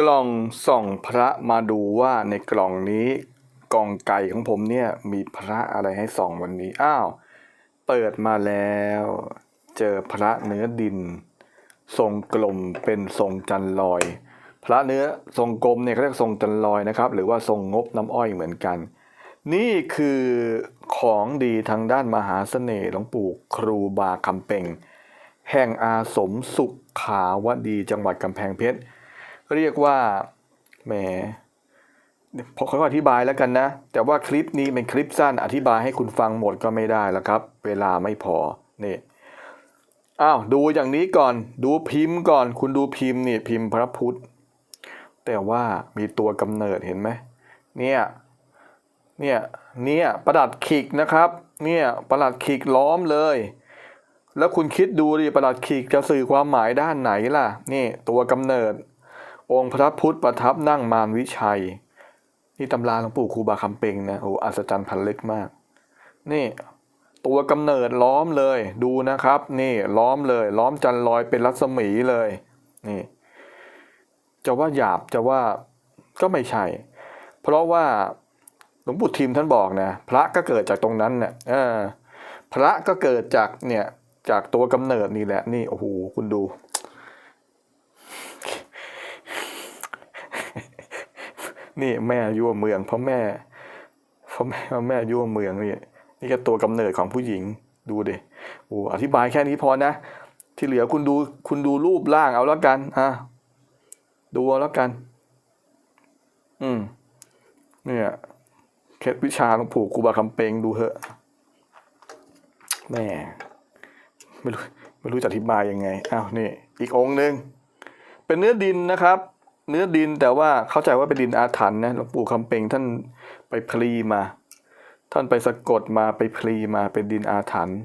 กล่องส่องพระมาดูว่าในกล่องนี้กล่องไก่ของผมเนี่ยมีพระอะไรให้ส่องวันนี้ อ้าว เปิดมาแล้ว เจอพระเนื้อดิน ทรงกลมเป็นทรงจันลอย พระเนื้อทรงกลมเนี่ยเขาเรียกทรงจันลอยนะครับ หรือว่าทรงงบน้ำอ้อยเหมือนกัน นี่คือของดีทางด้านมหาเสน่ห์หลวงปู่ครูบาคำเป่ง แห่งอาสมสุขขาวดีจังหวัดกำแพงเพชร เรียกว่าแหมพอเขาอธิบายแล้วกันนะ แต่ว่าคลิปนี้เป็นคลิปสั้นอธิบายให้คุณฟังหมดก็ไม่ได้แล้วครับ เวลาไม่พอนี่อ้าวดูอย่างนี้ก่อนดูพิมพ์ก่อน คุณดูพิมพ์นี่พิมพ์พระพุทธ แต่ว่ามีตัวกำเนิดเห็นไหมเนี่ยเนี่ยเนี่ยประดัดขิกนะครับเนี่ยประดัดขิกล้อมเลย แล้วคุณคิดดูดิประหลัดขีกจะสื่อความหมายด้านไหนล่ะนี่ตัวกำเนิด องค์พระพุทธประทับนั่งมารวิชัย นี่ตำราหลวงปู่ครูบาคำเปงนะโอ้อัศจรรย์พันลึกมาก นี่ตัวกำเนิดล้อมเลยดูนะครับ นี่ล้อมเลย ล้อมจันลอยเป็นรัศมีเลย นี่ จะว่าหยาบจะว่าก็ไม่ใช่ เพราะว่าหลวงปู่ทิมท่านบอกนะพระก็เกิดจากตรงนั้นเนี่ยพระก็เกิดจากเนี่ยจากตัวกำเนิดนี่แหละ นี่โอ้โหคุณดู นี่แม่ยั่วเมืองเพราะแม่เพราะแม่แม่ยั่วเมืองนี่นี่ก็ตัวกำเนิดของผู้หญิงดูดิโอ้อธิบายแค่นี้พอนะ ที่เหลือคุณดูคุณดูรูปร่างเอาแล้วกันอะดูเอาแล้วกัน อืมเนี่ยเคล็ดวิชาหลวงปู่ครูบาคำเปงดูเถอะแม่ไม่รู้ไม่รู้จะอธิบายยังไงอ้าวนี่ อีกองหนึ่งเป็นเนื้อดินนะครับ เนื้อดินแต่ว่าเข้าใจว่าเป็นดินอาถรรพ์นะหลวงปู่คำเปงท่านไปพลีมา ท่านไปสะกดมาไปพลีมาเป็นดินอาถรรพ์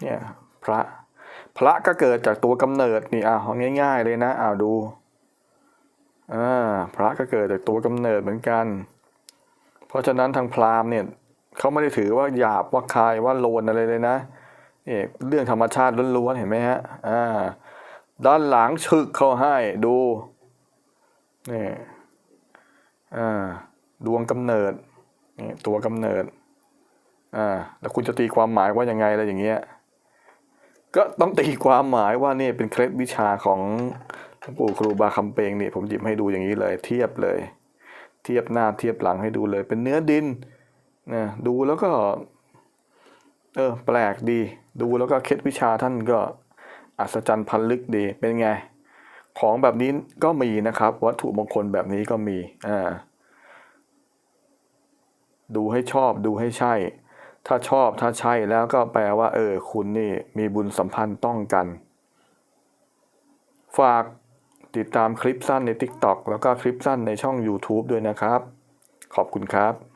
เนี่ยพระพระก็เกิดจากตัวกำเนิดนี่อ้าวง่าย ๆ เลยนะอ้าวดูอ่าพระก็เกิดจากตัวกำเนิดเหมือนกัน เพราะฉะนั้นทางพราหมณ์เนี่ยเขาไม่ได้ถือว่าหยาบว่าคายว่าโลนอะไรเลยนะนี่เรื่องธรรมชาติล้วนๆเห็นไหมฮะอ่าด้านหลังฉึกเข้าให้ดู นี่อ่าดวงกำเนิดนี่ตัวกำเนิดอ่าแล้วคุณจะตีความหมายว่ายังไงอะไรอย่างเงี้ยก็ต้องตีความหมายว่านี่เป็นเคล็ดวิชาของหลวงปู่ครูบาคำเปงนี่ผมหยิบให้ดูอย่างนี้เลย เทียบเลย เทียบหน้าเทียบหลังให้ดูเลย เป็นเนื้อดินนะดูแล้วก็ เออ แปลกดี ดูแล้วก็เคล็ดวิชาท่านก็อัศจรรย์พันลึกดีเป็นไง ของแบบนี้ก็มีนะครับ วัตถุมงคลแบบนี้ก็มีอ่าดูให้ชอบดูให้ใช่ ถ้าชอบถ้าใช่แล้วก็แปลว่า เออ คุณนี่มีบุญสัมพันธ์ต้องกัน ฝากติดตามคลิปสั้นใน TikTok แล้วก็คลิปสั้นในช่อง YouTube ด้วยนะครับ ขอบคุณครับ